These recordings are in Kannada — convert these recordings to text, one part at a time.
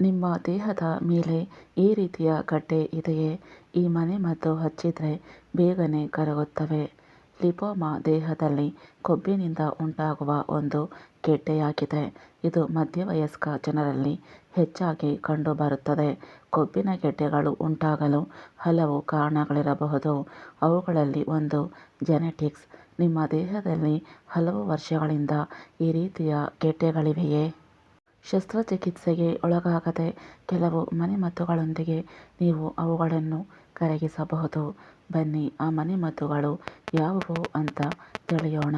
ನಿಮ್ಮ ದೇಹದ ಮೇಲೆ ಈ ರೀತಿಯ ಗಡ್ಡೆ ಇದೆಯೇ? ಈ ಮನೆಮದ್ದು ಹಚ್ಚಿದರೆ ಬೇಗನೆ ಕರಗುತ್ತವೆ. ಲಿಪೋಮಾ ದೇಹದಲ್ಲಿ ಕೊಬ್ಬಿನಿಂದ ಉಂಟಾಗುವ ಒಂದು ಗೆಡ್ಡೆಯಾಗಿದೆ ಇದು ಮಧ್ಯವಯಸ್ಕ ಜನರಲ್ಲಿ ಹೆಚ್ಚಾಗಿ ಕಂಡುಬರುತ್ತದೆ. ಕೊಬ್ಬಿನ ಗೆಡ್ಡೆಗಳು ಉಂಟಾಗಲು ಹಲವು ಕಾರಣಗಳಿರಬಹುದು. ಅವುಗಳಲ್ಲಿ ಒಂದು ಜೆನೆಟಿಕ್ಸ್. ನಿಮ್ಮ ದೇಹದಲ್ಲಿ ಹಲವು ವರ್ಷಗಳಿಂದ ಈ ರೀತಿಯ ಗೆಡ್ಡೆಗಳಿವೆಯೇ ಶಸ್ತ್ರಚಿಕಿತ್ಸೆಗೆ ಒಳಗಾಗದೆ ಕೆಲವು ಮನೆಮದ್ದುಗಳೊಂದಿಗೆ ನೀವು ಅವುಗಳನ್ನು ಕರಗಿಸಬಹುದು. ಬನ್ನಿ, ಆ ಮನೆಮದ್ದುಗಳು ಯಾವುವು ಅಂತ ತಿಳಿಯೋಣ.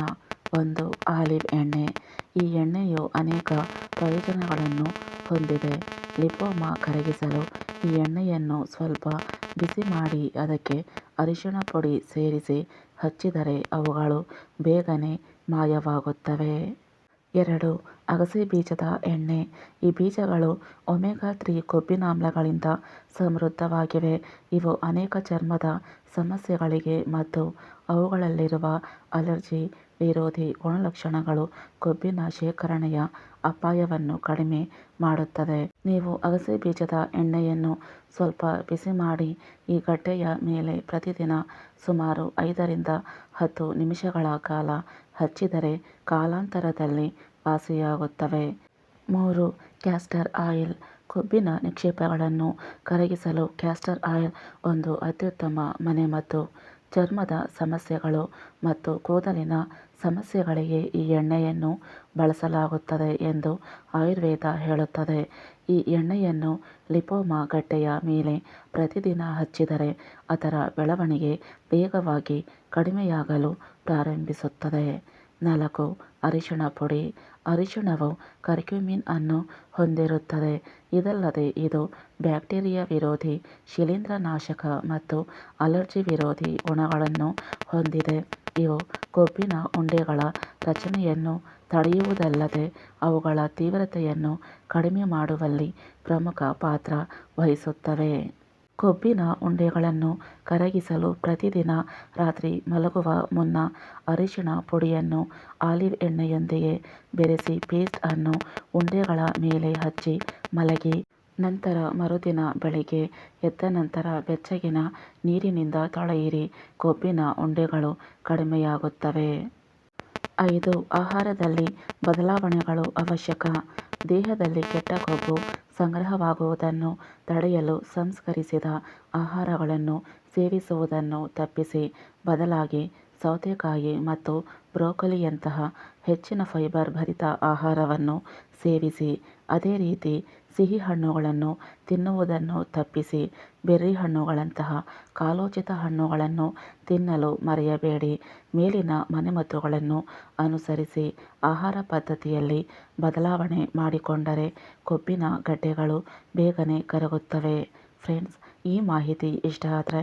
ಒಂದು ಆಲಿವ್ ಎಣ್ಣೆ. ಈ ಎಣ್ಣೆಯು ಅನೇಕ ಪ್ರಯೋಜನಗಳನ್ನು ಹೊಂದಿದೆ. ಲಿಪೋಮಾ ಕರಗಿಸಲು ಈ ಎಣ್ಣೆಯನ್ನು ಸ್ವಲ್ಪ ಬಿಸಿ ಮಾಡಿ ಅದಕ್ಕೆ ಅರಿಶಿಣ ಪುಡಿ ಸೇರಿಸಿ ಹಚ್ಚಿದರೆ ಅವುಗಳು ಬೇಗನೆ ಮಾಯವಾಗುತ್ತವೆ. ಎರಡು ಅಗಸೆ ಬೀಜದ ಎಣ್ಣೆ. ಈ ಬೀಜಗಳು ಒಮೆಗಾ ತ್ರೀ ಕೊಬ್ಬಿನಾಮ್ಲಗಳಿಂದ ಸಮೃದ್ಧವಾಗಿವೆ. ಇವು ಅನೇಕ ಚರ್ಮದ ಸಮಸ್ಯೆಗಳಿಗೆ ಮತ್ತು ಅವುಗಳಲ್ಲಿರುವ ಅಲರ್ಜಿ ವಿರೋಧಿ ಗುಣಲಕ್ಷಣಗಳು ಕೊಬ್ಬಿನ ಶೇಖರಣೆಯ ಅಪಾಯವನ್ನು ಕಡಿಮೆ ಮಾಡುತ್ತದೆ. ನೀವು ಅಗಸೆ ಬೀಜದ ಎಣ್ಣೆಯನ್ನು ಸ್ವಲ್ಪ ಬಿಸಿ ಮಾಡಿ ಈ ಗಡ್ಡೆಯ ಮೇಲೆ ಪ್ರತಿದಿನ ಸುಮಾರು ಐದರಿಂದ ಹತ್ತು ನಿಮಿಷಗಳ ಕಾಲ ಹಚ್ಚಿದರೆ ಕಾಲಾಂತರದಲ್ಲಿ ವಾಸಿಯಾಗುತ್ತವೆ. ಮೂರು ಕ್ಯಾಸ್ಟರ್ ಆಯಿಲ್ ಕೊಬ್ಬಿನ ನಿಕ್ಷೇಪಗಳನ್ನು ಕರಗಿಸಲು ಕ್ಯಾಸ್ಟರ್ ಆಯಿಲ್ ಒಂದು ಅತ್ಯುತ್ತಮ ಮನೆಮದ್ದು ಚರ್ಮದ ಸಮಸ್ಯೆಗಳು ಮತ್ತು ಕೂದಲಿನ ಸಮಸ್ಯೆಗಳಿಗೆ ಈ ಎಣ್ಣೆಯನ್ನು ಬಳಸಲಾಗುತ್ತದೆ ಎಂದು ಆಯುರ್ವೇದ ಹೇಳುತ್ತದೆ. ಈ ಎಣ್ಣೆಯನ್ನು ಲಿಪೋಮಾ ಗಡ್ಡೆಯ ಮೇಲೆ ಪ್ರತಿದಿನ ಹಚ್ಚಿದರೆ ಅದರ ಬೆಳವಣಿಗೆ ವೇಗವಾಗಿ ಕಡಿಮೆಯಾಗಲು ಪ್ರಾರಂಭಿಸುತ್ತದೆ. ನಾಲ್ಕು, ಅರಿಶಿಣ ಪುಡಿ. ಅರಿಶಿಣವು ಕರ್ಕ್ಯೂಮಿನ್ ಅನ್ನು ಹೊಂದಿರುತ್ತದೆ. ಇದಲ್ಲದೆ ಇದು ಬ್ಯಾಕ್ಟೀರಿಯಾ ವಿರೋಧಿ, ಶಿಲೀಂಧ್ರನಾಶಕ ಮತ್ತು ಅಲರ್ಜಿ ವಿರೋಧಿ ಗುಣಗಳನ್ನು ಹೊಂದಿದೆ. ಇವು ಕೊಬ್ಬಿನ ಉಂಡೆಗಳ ರಚನೆಯನ್ನು ತಡೆಯುವುದಲ್ಲದೆ ಅವುಗಳ ತೀವ್ರತೆಯನ್ನು ಕಡಿಮೆ ಮಾಡುವಲ್ಲಿ ಪ್ರಮುಖ ಪಾತ್ರ ವಹಿಸುತ್ತವೆ. ಕೊಬ್ಬಿನ ಉಂಡೆಗಳನ್ನು ಕರಗಿಸಲು ಪ್ರತಿದಿನ ರಾತ್ರಿ ಮಲಗುವ ಮುನ್ನ ಅರಿಶಿನ ಪುಡಿಯನ್ನು ಆಲಿವ್ ಎಣ್ಣೆಯೊಂದಿಗೆ ಬೆರೆಸಿ ಪೇಸ್ಟ್ ಅನ್ನು ಉಂಡೆಗಳ ಮೇಲೆ ಹಚ್ಚಿ ಮಲಗಿ, ನಂತರ ಮರುದಿನ ಬೆಳಿಗ್ಗೆ ಎದ್ದ ನಂತರ ಬೆಚ್ಚಗಿನ ನೀರಿನಿಂದ ತೊಳೆಯಿರಿ. ಕೊಬ್ಬಿನ ಉಂಡೆಗಳು ಕಡಿಮೆಯಾಗುತ್ತವೆ. ಐದು. ಆಹಾರದಲ್ಲಿ ಬದಲಾವಣೆಗಳು ಅವಶ್ಯಕ. ದೇಹದಲ್ಲಿ ಕೆಟ್ಟ ಕೊಬ್ಬು ಸಂಗ್ರಹವಾಗುವುದನ್ನು ತಡೆಯಲು ಸಂಸ್ಕರಿಸಿದ ಆಹಾರಗಳನ್ನು ಸೇವಿಸುವುದನ್ನು ತಪ್ಪಿಸಿ ಬದಲಾಗಿ ಸೌತೆಕಾಯಿ ಮತ್ತು ಬ್ರೊಕೊಲಿಯಂತಹ ಹೆಚ್ಚಿನ ಫೈಬರ್ ಭರಿತ ಆಹಾರವನ್ನು ಸೇವಿಸಿ, ಅದೇ ರೀತಿ ಸಿಹಿ ಹಣ್ಣುಗಳನ್ನು ತಿನ್ನುವುದನ್ನು ತಪ್ಪಿಸಿ, ಬೆರ್ರಿ ಹಣ್ಣುಗಳಂತಹ ಕಾಲೋಚಿತ ಹಣ್ಣುಗಳನ್ನು ತಿನ್ನಲು ಮರೆಯಬೇಡಿ. ಮೇಲಿನ ಮನೆಮದ್ದುಗಳನ್ನು ಅನುಸರಿಸಿ ಆಹಾರ ಪದ್ಧತಿಯಲ್ಲಿ ಬದಲಾವಣೆ ಮಾಡಿಕೊಂಡರೆ ಕೊಬ್ಬಿನ ಗಡ್ಡೆಗಳು ಬೇಗನೆ ಕರಗುತ್ತವೆ. ಫ್ರೆಂಡ್ಸ್, ಈ ಮಾಹಿತಿ ಇಷ್ಟ ಆದರೆ